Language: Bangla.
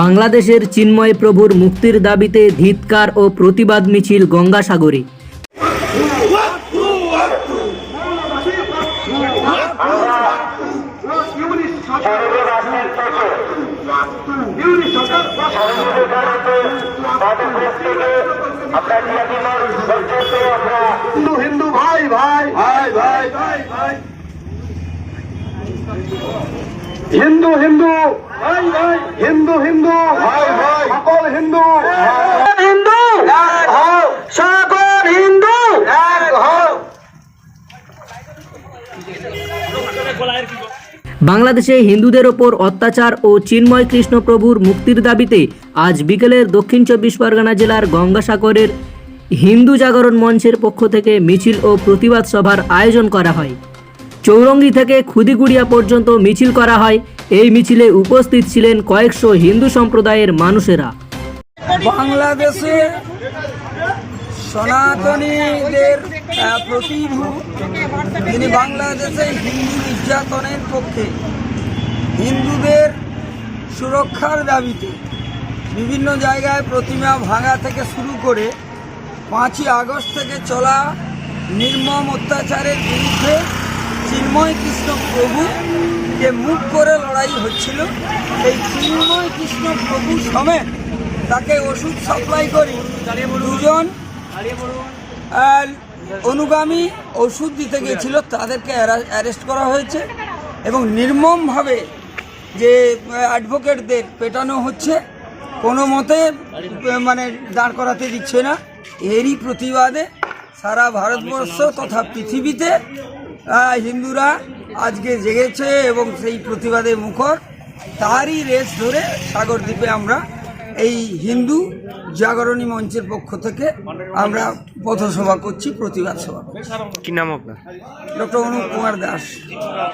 বাংলাদেশের চিন্ময় প্রভুর মুক্তির দাবিতে ধিৎকার ও প্রতিবাদ মিছিল গঙ্গাসাগরে। হিন্দু হিন্দু ভাই ভাই ভাই ভাই ভাই হিন্দু হিন্দু হিন্দু হিন্দু। ভাই ভাই। সকল হিন্দু। হিন্দু। সকল হিন্দু। বাংলাদেশে হিন্দুদের ওপর অত্যাচার ও চিন্ময় কৃষ্ণপ্রভুর মুক্তির দাবিতে আজ বিকেলের দক্ষিণ চব্বিশ পরগনা জেলার গঙ্গাসাগরের হিন্দু জাগরণ মঞ্চের পক্ষ থেকে মিছিল ও প্রতিবাদ সভার আয়োজন করা হয়। চৌরঙ্গি থেকে খুদিগুড়িয়া পর্যন্ত মিছিল করা হয়। এই মিছিলে উপস্থিত ছিলেন কয়েকশো হিন্দু সম্প্রদায়ের মানুষেরা। বাংলাদেশে সনাতনীদের প্রতিরূপ তিনি বাংলাদেশে হিন্দু নির্যাতনের পক্ষে হিন্দুদের সুরক্ষার দাবিতে বিভিন্ন জায়গায় প্রতিমা ভাঙা থেকে শুরু করে পাঁচই আগস্ট থেকে চলা নির্মম অত্যাচারের বিরুদ্ধে চিন্ময় কৃষ্ণ প্রভু যে মুখ করে লড়াই হচ্ছিল এই চিন্ময় কৃষ্ণ প্রভু সমেত তাকে ওষুধ সাপ্লাই করি। দুজন অনুগামী ওষুধ দিতে গিয়েছিল তাদেরকে অ্যারেস্ট করা হয়েছে এবং নির্মমভাবে যে অ্যাডভোকেটদের পেটানো হচ্ছে, কোনো মতে মানে দাঁড় করাতে দিচ্ছে না। এরই প্রতিবাদে সারা ভারতবর্ষ তথা পৃথিবীতে হিন্দুরা আজকে জেগেছে এবং সেই প্রতিবাদে মুখর। তারই রেস ধরে সাগরদ্বীপে আমরা এই হিন্দু জাগরণী মঞ্চের পক্ষ থেকে আমরা পথসভা করছি প্রতিবাদ সভা কি নাম আপনার? ডক্টর অনুপ কুমার দাস।